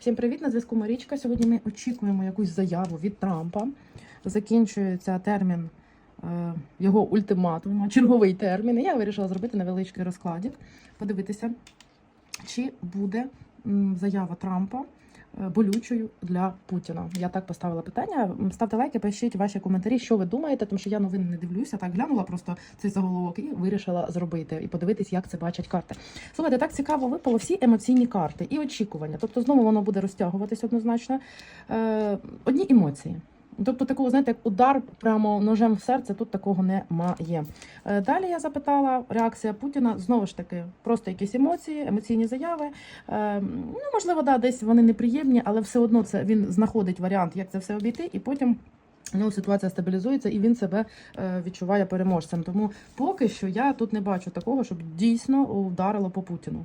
Всім привіт! На зв'язку Марічка. Сьогодні ми очікуємо якусь заяву від Трампа. Закінчується термін е, його ультиматуму, черговий термін. І я вирішила зробити невеличкий розкладик, подивитися, чи буде заява Трампа е, болючою для Путіна. Я так поставила питання. Ставте лайки, пишіть ваші коментарі, що ви думаєте, тому що я новини не дивлюся. Так глянула просто цей заголовок і вирішила зробити і подивитись, як це бачать карти. Слухайте, так цікаво випало всі емоційні карти і очікування. Тобто, знову воно буде розтягуватись однозначно. Е, одні емоції. Тобто, такого, знаєте, як удар прямо ножем в серце, тут такого немає. Е, Далі я запитала реакція Путіна знову ж таки, просто якісь емоції, емоційні заяви. Е, Ну, можливо, да, десь вони неприємні, але все одно це він знаходить варіант, як це все обійти, і потім. Ну, ситуація стабілізується і він себе е, відчуває переможцем. Тому поки що я тут не бачу такого, щоб дійсно вдарило по Путіну.